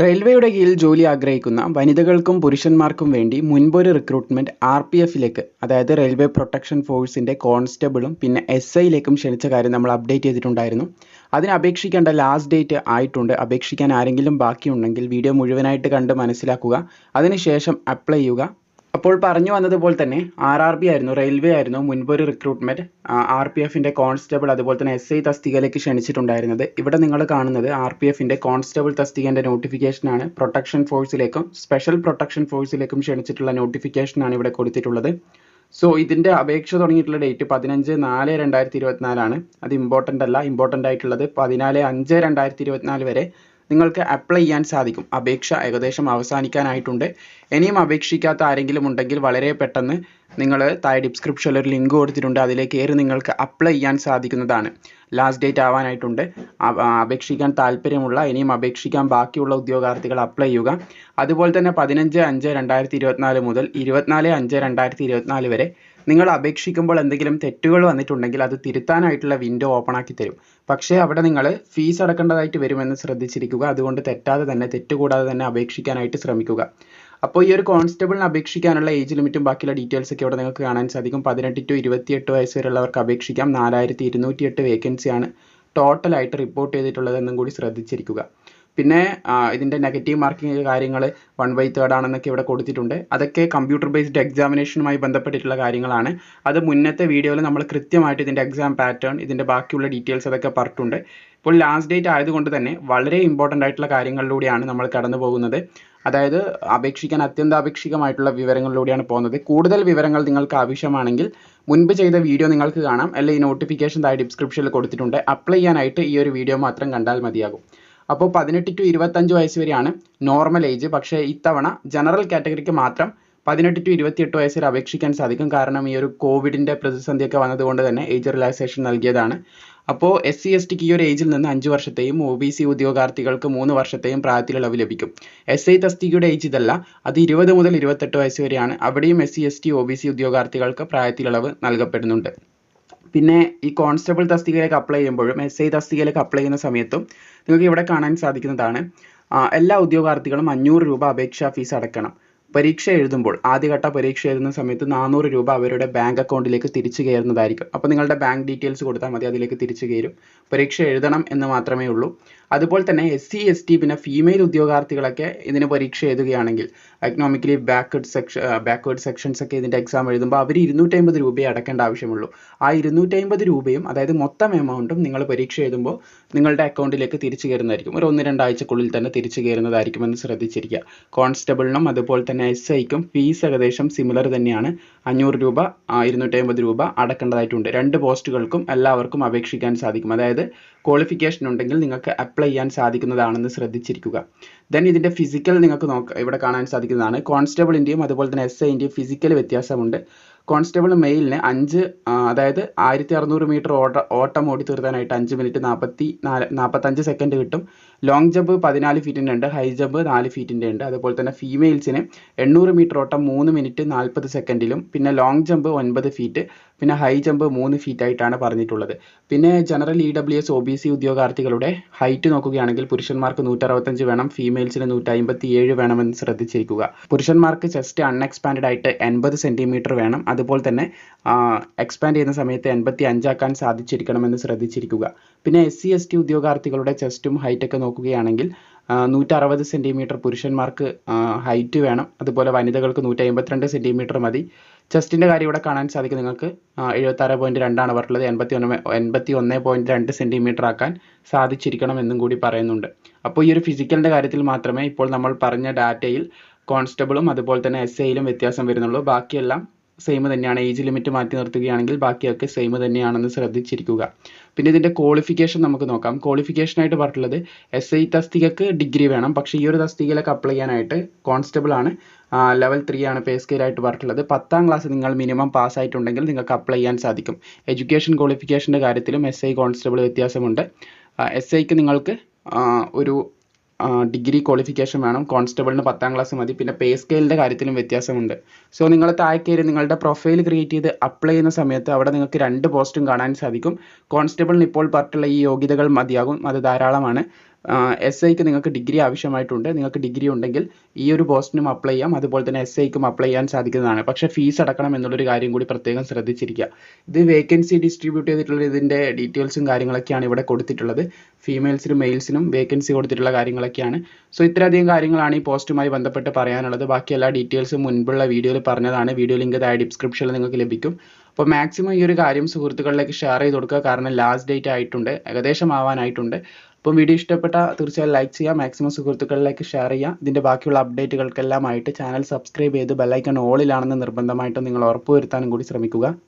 റെയിൽവേയുടെ കീഴിൽ ജോലി ആഗ്രഹിക്കുന്ന വനിതകൾക്കും പുരുഷന്മാർക്കും വേണ്ടി മുൻപൊരു റിക്രൂട്ട്മെന്റ് ആർ പി എഫിലേക്ക് അതായത് റെയിൽവേ പ്രൊട്ടക്ഷൻ ഫോഴ്സിന്റെ കോൺസ്റ്റബിളും പിന്നെ എസ് ഐയിലേക്കും ക്ഷണിച്ച കാര്യം നമ്മൾ അപ്ഡേറ്റ് ചെയ്തിട്ടുണ്ടായിരുന്നു. അതിന് അപേക്ഷിക്കേണ്ട ലാസ്റ്റ് ഡേറ്റ് ആയിട്ടുണ്ട്. അപേക്ഷിക്കാൻ ആരെങ്കിലും ബാക്കിയുണ്ടെങ്കിൽ വീഡിയോ മുഴുവനായിട്ട് കണ്ട് മനസ്സിലാക്കുക. അതിനുശേഷം അപ്ലൈ ചെയ്യുക. അപ്പോൾ പറഞ്ഞു വന്നതുപോലെ തന്നെ ആർ ആർ ബി ആയിരുന്നു റെയിൽവേ ആയിരുന്നു മുൻപൊരു റിക്രൂട്ട്മെന്റ് ആർ പി എഫിന്റെ കോൺസ്റ്റബിൾ അതുപോലെ തന്നെ എസ് ഐ തസ്തികയിലേക്ക് ക്ഷണിച്ചിട്ടുണ്ടായിരുന്നത്. ഇവിടെ നിങ്ങൾ കാണുന്നത് ആർ പി എഫിന്റെ കോൺസ്റ്റബിൾ തസ്തികന്റെ നോട്ടിഫിക്കേഷനാണ് പ്രൊട്ടക്ഷൻ ഫോഴ്സിലേക്കും സ്പെഷ്യൽ പ്രൊട്ടക്ഷൻ ഫോഴ്സിലേക്കും ക്ഷണിച്ചിട്ടുള്ള നോട്ടിഫിക്കേഷനാണ് ഇവിടെ കൊടുത്തിട്ടുള്ളത്. സോ ഇതിന്റെ അപേക്ഷ തുടങ്ങിയിട്ടുള്ള ഡേറ്റ് പതിനഞ്ച് നാല് രണ്ടായിരത്തി ഇരുപത്തിനാലാണ് അത് ഇമ്പോർട്ടന്റ് അല്ല ഇമ്പോർട്ടന്റ് ആയിട്ടുള്ളത് പതിനാല് അഞ്ച് രണ്ടായിരത്തി ഇരുപത്തിനാല് വരെ നിങ്ങൾക്ക് അപ്ലൈ ചെയ്യാൻ സാധിക്കും. അപേക്ഷ ഏകദേശം അവസാനിക്കാനായിട്ടുണ്ട്. ഇനിയും അപേക്ഷിക്കാത്ത ആരെങ്കിലും ഉണ്ടെങ്കിൽ വളരെ പെട്ടെന്ന് നിങ്ങൾ താഴെ ഡിസ്ക്രിപ്ഷനിൽ ഒരു ലിങ്ക് കൊടുത്തിട്ടുണ്ട്. അതിലേക്ക് കയറി നിങ്ങൾക്ക് അപ്ലൈ ചെയ്യാൻ സാധിക്കുന്നതാണ്. ലാസ്റ്റ് ഡേറ്റ് ആവാനായിട്ടുണ്ട്. അപേക്ഷിക്കാൻ താല്പര്യമുള്ള ഇനിയും അപേക്ഷിക്കാൻ ബാക്കിയുള്ള ഉദ്യോഗാർത്ഥികൾ അപ്ലൈ ചെയ്യുക. അതുപോലെ തന്നെ പതിനഞ്ച് അഞ്ച് രണ്ടായിരത്തി ഇരുപത്തിനാല് മുതൽ ഇരുപത്തിനാല് അഞ്ച് രണ്ടായിരത്തി ഇരുപത്തിനാല് വരെ നിങ്ങൾ അപേക്ഷിക്കുമ്പോൾ എന്തെങ്കിലും തെറ്റുകൾ വന്നിട്ടുണ്ടെങ്കിൽ അത് തിരുത്താനായിട്ടുള്ള വിൻഡോ ഓപ്പൺ ആക്കി തരും. പക്ഷേ അവിടെ നിങ്ങൾ ഫീസ് അടക്കേണ്ടതായിട്ട് വരുമെന്ന് ശ്രദ്ധിച്ചിരിക്കുക. അതുകൊണ്ട് തെറ്റാതെ തന്നെ തെറ്റുകൂടാതെ തന്നെ അപേക്ഷിക്കാനായിട്ട് ശ്രമിക്കുക. അപ്പോൾ ഈ ഒരു കോൺസ്റ്റബിളിന് അപേക്ഷിക്കാനുള്ള ഏജ് ലിമിറ്റും ബാക്കിയുള്ള ഡീറ്റെയിൽസ് ഒക്കെ ഇവിടെ നിങ്ങൾക്ക് കാണാൻ സാധിക്കും. പതിനെട്ട് ടു ഇരുപത്തിയെട്ട് വയസ്സ് വരെയുള്ളവർക്ക് അപേക്ഷിക്കാം. നാലായിരത്തി ഇരുന്നൂറ്റി എട്ട് വേക്കൻസിയാണ് ടോട്ടലായിട്ട് റിപ്പോർട്ട് ചെയ്തിട്ടുള്ളതെന്നും കൂടി ശ്രദ്ധിച്ചിരിക്കുക. പിന്നെ ഇതിന്റെ നെഗറ്റീവ് മാർക്കിംഗ് കാര്യങ്ങൾ വൺ ബൈ തേർഡ് ആണെന്നൊക്കെ ഇവിടെ കൊടുത്തിട്ടുണ്ട്. അതൊക്കെ കമ്പ്യൂട്ടർ ബേസ്ഡ് എക്സാമിനേഷനുമായി ബന്ധപ്പെട്ടിട്ടുള്ള കാര്യങ്ങളാണ്. അത് മുന്നത്തെ വീഡിയോയിൽ നമ്മൾ കൃത്യമായിട്ട് ഇതിന്റെ എക്സാം പാറ്റേൺ ഇതിന്റെ ബാക്കിയുള്ള ഡീറ്റെയിൽസ് അതൊക്കെ പറഞ്ഞിട്ടുണ്ട്. ഇപ്പോൾ ലാസ്റ്റ് ഡേറ്റ് ആയതുകൊണ്ട് തന്നെ വളരെ ഇമ്പോർട്ടന്റ് ആയിട്ടുള്ള കാര്യങ്ങളിലൂടെയാണ് നമ്മൾ കടന്നു പോകുന്നത്. അതായത് അപേക്ഷിക്കാൻ അത്യന്താപേക്ഷികമായിട്ടുള്ള വിവരങ്ങളിലൂടെയാണ് പോകുന്നത്. കൂടുതൽ വിവരങ്ങൾ നിങ്ങൾക്ക് ആവശ്യമാണെങ്കിൽ മുൻപ് ചെയ്ത വീഡിയോ നിങ്ങൾക്ക് കാണാം. അല്ലെങ്കിൽ നോട്ടിഫിക്കേഷൻ താഴെ ഡിസ്ക്രിപ്ഷനിൽ കൊടുത്തിട്ടുണ്ട്. അപ്ലൈ ചെയ്യാനായിട്ട് ഈ ഒരു വീഡിയോ മാത്രം കണ്ടാൽ മതിയാകും. അപ്പോൾ പതിനെട്ട് ടു ഇരുപത്തഞ്ച് വയസ്സ് വരെയാണ് നോർമൽ ഏജ് പക്ഷേ ഇത്തവണ ജനറൽ കാറ്റഗറിക്ക് മാത്രം പതിനെട്ട് ടു ഇരുപത്തിയെട്ട് വയസ്സിൽ അപേക്ഷിക്കാൻ സാധിക്കും. കാരണം ഈ ഒരു കോവിഡിന്റെ പ്രതിസന്ധിയൊക്കെ വന്നതുകൊണ്ട് തന്നെ ഏജ് റിലാക്സേഷൻ നൽകിയതാണ്. അപ്പോൾ എസ് സി എസ് ടിക്ക് ഈ ഒരു ഏജിൽ നിന്ന് അഞ്ച് വർഷത്തെയും ഒ ബി സി ഉദ്യോഗാർത്ഥികൾക്ക് മൂന്ന് വർഷത്തെയും പ്രായത്തിലിളവ് ലഭിക്കും. എസ് ഐ തസ്തികയുടെ ഏജ് ഇതല്ല. അത് ഇരുപത് മുതൽ ഇരുപത്തെട്ട് വയസ്സ് വരെയാണ്. അവിടെയും S C S T O B C ഉദ്യോഗാർത്ഥികൾക്ക് നൽകപ്പെടുന്നുണ്ട്. പിന്നെ ഈ കോൺസ്റ്റബിൾ തസ്തികയിലേക്ക് അപ്ലൈ ചെയ്യുമ്പോഴും എസ് ഐ തസ്തികയിലേക്ക് അപ്ലൈ ചെയ്യുന്ന സമയത്തും നിങ്ങൾക്ക് ഇവിടെ കാണാൻ സാധിക്കുന്നതാണ്. എല്ലാ ഉദ്യോഗാർത്ഥികളും അഞ്ഞൂറ് രൂപ അപേക്ഷാ ഫീസ് അടക്കണം. പരീക്ഷ എഴുതുമ്പോൾ ആദ്യഘട്ട പരീക്ഷ എഴുതുന്ന സമയത്ത് നാനൂറ് രൂപ അവരുടെ ബാങ്ക് അക്കൗണ്ടിലേക്ക് തിരിച്ചു കയറുന്നതായിരിക്കും. അപ്പോൾ നിങ്ങളുടെ ബാങ്ക് ഡീറ്റെയിൽസ് കൊടുത്താൽ മതി അതിലേക്ക് തിരിച്ചു കയറും. പരീക്ഷ എഴുതണം എന്ന് മാത്രമേ ഉള്ളൂ. അതുപോലെ തന്നെ എസ് സി എസ് ടി പിന്നെ ഫീമെയിൽ ഉദ്യോഗാർത്ഥികളൊക്കെ ഇതിന് പരീക്ഷ എഴുതുകയാണെങ്കിൽ economically backward section backward sections ഒക്കെ ഇതിന്റെ എക്സാം എഴുതുമ്പോൾ അവർ ഇരുന്നൂറ്റമ്പത് രൂപയെ അടക്കേണ്ട ആവശ്യമുള്ളൂ. ആ ഇരുന്നൂറ്റമ്പത് രൂപയും അതായത് മൊത്തം എമൗണ്ടും നിങ്ങൾ പരീക്ഷ എഴുതുമ്പോൾ നിങ്ങളുടെ അക്കൗണ്ടിലേക്ക് തിരിച്ചു കയറുന്നതായിരിക്കും. ഒരു ഒന്ന് രണ്ടാഴ്ചക്കുള്ളിൽ തന്നെ തിരിച്ചു കയറുന്നതായിരിക്കുമെന്ന് ശ്രദ്ധിച്ചിരിക്കുക. കോൺസ്റ്റബിളിനും അതുപോലെ തന്നെ എസ് ഐക്കും ഫീസ് ഏകദേശം സിമിലർ തന്നെയാണ്. അഞ്ഞൂറ് രൂപ ഇരുന്നൂറ്റമ്പത് രൂപ അടക്കേണ്ടതായിട്ടുണ്ട്. രണ്ട് പോസ്റ്റുകൾക്കും എല്ലാവർക്കും അപേക്ഷിക്കാൻ സാധിക്കും. അതായത് ക്വാളിഫിക്കേഷൻ ഉണ്ടെങ്കിൽ നിങ്ങൾക്ക് അപ്ലൈ ചെയ്യാൻ സാധിക്കുന്നതാണെന്ന് ശ്രദ്ധിച്ചിരിക്കുക. ദെൻ ഇതിന്റെ ഫിസിക്കൽ നിങ്ങൾക്ക് നോക്ക ഇവിടെ കാണാൻ സാധിക്കുന്നതാണ്. കോൺസ്റ്റബിളിന്റെയും അതുപോലെ തന്നെ എസ് ഐന്റെയും ഫിസിക്കൽ വ്യത്യാസമുണ്ട്. കോൺസ്റ്റബിൾ മെയിലിന് അഞ്ച് അതായത് ആയിരത്തി അറുന്നൂറ് മീറ്റർ ഓട്ട ഓട്ടം ഓടി തീർത്താനായിട്ട് അഞ്ച് മിനിറ്റ് നാൽപ്പത്തി നാല് നാൽപ്പത്തഞ്ച് സെക്കൻഡ് കിട്ടും. ലോങ് ജമ്പ് പതിനാല് ഫീറ്റിന്റെ ഉണ്ട് ഹൈ ജമ്പ് നാല് ഫീറ്റിന്റെ ഉണ്ട്. അതുപോലെ തന്നെ ഫീമെയിൽസിന് എണ്ണൂറ് മീറ്റർ ഓട്ടം മൂന്ന് മിനിറ്റ് നാൽപ്പത് സെക്കൻഡിലും പിന്നെ ലോങ് ജമ്പ് ഒൻപത് ഫീറ്റ് പിന്നെ ഹൈ ജമ്പ് മൂന്ന് ആയിട്ടാണ് പറഞ്ഞിട്ടുള്ളത്. പിന്നെ general E W S O B C ഉദ്യോഗാർത്ഥികളുടെ height നോക്കുകയാണെങ്കിൽ പുരുഷന്മാർക്ക് നൂറ്ററുപത്തഞ്ച് വേണം ഫീമെയിൽസിന് നൂറ്റി വേണമെന്ന് ശ്രദ്ധിച്ചിരിക്കുക പുരുഷന്മാർക്ക് ചെസ്റ്റ് അൺഎക്സ്പാൻഡ് ആയിട്ട് എൺപത് സെന്റിമീറ്റർ വേണം. അതുപോലെ തന്നെ എക്സ്പാൻഡ് ചെയ്യുന്ന സമയത്ത് എൺപത്തി അഞ്ചാക്കാൻ സാധിച്ചിരിക്കണമെന്ന് ശ്രദ്ധിച്ചിരിക്കുക. പിന്നെ എസ് സി എസ് ടി ഉദ്യോഗാർത്ഥികളുടെ ചെസ്റ്റും ഹൈറ്റൊക്കെ നോക്കുകയാണെങ്കിൽ നൂറ്റി അറുപത് സെന്റിമീറ്റർ പുരുഷന്മാർക്ക് ഹൈറ്റ് വേണം. അതുപോലെ വനിതകൾക്ക് നൂറ്റി അമ്പത്തിരണ്ട് സെന്റിമീറ്റർ മതി. ചെസ്റ്റിന്റെ കാര്യം ഇവിടെ കാണാൻ സാധിക്കും നിങ്ങൾക്ക്. എഴുപത്താറ് പോയിന്റ് രണ്ടാണ് പറഞ്ഞിട്ടുള്ളത്. എൺപത്തി ഒന്ന് എൺപത്തി ഒന്ന് പോയിന്റ് രണ്ട് സെന്റിമീറ്റർ ആക്കാൻ സാധിച്ചിരിക്കണം എന്നും കൂടി പറയുന്നുണ്ട്. അപ്പോൾ ഈ ഒരു ഫിസിക്കലിന്റെ കാര്യത്തിൽ മാത്രമേ ഇപ്പോൾ നമ്മൾ പറഞ്ഞ ഡാറ്റയിൽ കോൺസ്റ്റബിളും അതുപോലെ തന്നെ എസ് ഐയിലും വ്യത്യാസം വരുന്നുള്ളൂ. ബാക്കിയെല്ലാം സെയിം തന്നെയാണ്. ഏജ് ലിമിറ്റ് മാറ്റി നിർത്തുകയാണെങ്കിൽ ബാക്കിയൊക്കെ സെയിം തന്നെയാണെന്ന് ശ്രദ്ധിച്ചിരിക്കുക. പിന്നെ ഇതിന്റെ ക്വാളിഫിക്കേഷൻ നമുക്ക് നോക്കാം. ക്വാളിഫിക്കേഷൻ ആയിട്ട് പറഞ്ഞിട്ടുള്ളത് എസ് ഐ തസ്തികക്ക് ഡിഗ്രി വേണം. പക്ഷേ ഈ ഒരു തസ്തികയിലേക്ക് അപ്ലൈ ചെയ്യാനായിട്ട് കോൺസ്റ്റബിൾ ആണ്. ലെവൽ ത്രീ ആണ് പേ സ്കെയിലായിട്ട് പറഞ്ഞിട്ടുള്ളത്. പത്താം ക്ലാസ് നിങ്ങൾ മിനിമം പാസ് ആയിട്ടുണ്ടെങ്കിൽ നിങ്ങൾക്ക് അപ്ലൈ ചെയ്യാൻ സാധിക്കും. എഡ്യൂക്കേഷൻ ക്വാളിഫിക്കേഷന്റെ കാര്യത്തിലും എസ് ഐ കോൺസ്റ്റബിൾ വ്യത്യാസമുണ്ട്. എസ് ഐക്ക് നിങ്ങൾക്ക് ഒരു ഡിഗ്രി ക്വാളിഫിക്കേഷൻ വേണം. കോൺസ്റ്റബിളിന് പത്താം ക്ലാസ് മതി. പിന്നെ പേ സ്കെയിലിന്റെ കാര്യത്തിലും വ്യത്യാസമുണ്ട്. സോ നിങ്ങൾ താഴെ കയറി നിങ്ങളുടെ പ്രൊഫൈൽ ക്രിയേറ്റ് ചെയ്ത് അപ്ലൈ ചെയ്യുന്ന സമയത്ത് അവിടെ നിങ്ങൾക്ക് രണ്ട് പോസ്റ്റും കാണാൻ സാധിക്കും. കോൺസ്റ്റബിളിന് ഇപ്പോൾ പറഞ്ഞിട്ടുള്ള ഈ യോഗ്യതകൾ മതിയാകും. അത് ധാരാളമാണ്. എസ് ഐക്ക് നിങ്ങൾക്ക് ഡിഗ്രി ആവശ്യമായിട്ടുണ്ട്. നിങ്ങൾക്ക് ഡിഗ്രി ഉണ്ടെങ്കിൽ ഈ ഒരു പോസ്റ്റിനും അപ്ലൈ ചെയ്യാം. അതുപോലെ തന്നെ എസ് ഐക്കും അപ്ലൈ ചെയ്യാൻ സാധിക്കുന്നതാണ്. പക്ഷേ ഫീസ് അടക്കണം എന്നുള്ളൊരു കാര്യം കൂടി പ്രത്യേകം ശ്രദ്ധിച്ചിരിക്കുക. ഇത് വേക്കൻസി ഡിസ്ട്രിബ്യൂട്ട് ചെയ്തിട്ടുള്ള ഇതിന്റെ ഡീറ്റെയിൽസും കാര്യങ്ങളൊക്കെയാണ് ഇവിടെ കൊടുത്തിട്ടുള്ളത്. ഫീമെയിൽസിനും മെയിൽസിനും വേക്കൻസി കൊടുത്തിട്ടുള്ള കാര്യങ്ങളൊക്കെയാണ്. സോ ഇത്രയധികം കാര്യങ്ങളാണ് ഈ പോസ്റ്റുമായി ബന്ധപ്പെട്ട് പറയാനുള്ളത്. ബാക്കി എല്ലാ ഡീറ്റെയിൽസും മുൻപുള്ള വീഡിയോയിൽ പറഞ്ഞതാണ്. വീഡിയോ ലിങ്ക് താഴെ ഡിസ്ക്രിപ്ഷനിൽ നിങ്ങൾക്ക് ലഭിക്കും. അപ്പോൾ മാക്സിമം ഈ ഒരു കാര്യം സുഹൃത്തുക്കളിലേക്ക് ഷെയർ ചെയ്ത് കൊടുക്കുക. കാരണം ലാസ്റ്റ് ഡേറ്റ് ആയിട്ടുണ്ട് ഏകദേശം ആവാനായിട്ടുണ്ട്. അപ്പം വീഡിയോ ഇഷ്ടപ്പെട്ട തീർച്ചയായും ലൈക്ക് ചെയ്യുക മാക്സിമം സുഹൃത്തുക്കളിലേക്ക് ഷെയർ ചെയ്യുക. ഇതിന്റെ ബാക്കിയുള്ള അപ്ഡേറ്റുകൾക്കെല്ലാമായിട്ട് ചാനൽ സബ്സ്ക്രൈബ് ചെയ്ത് ബെല്ലൈക്കൺ ഓളിലാണെന്ന് നിർബന്ധമായിട്ടും നിങ്ങൾ ഉറപ്പുവരുത്താനും കൂടി ശ്രമിക്കുക.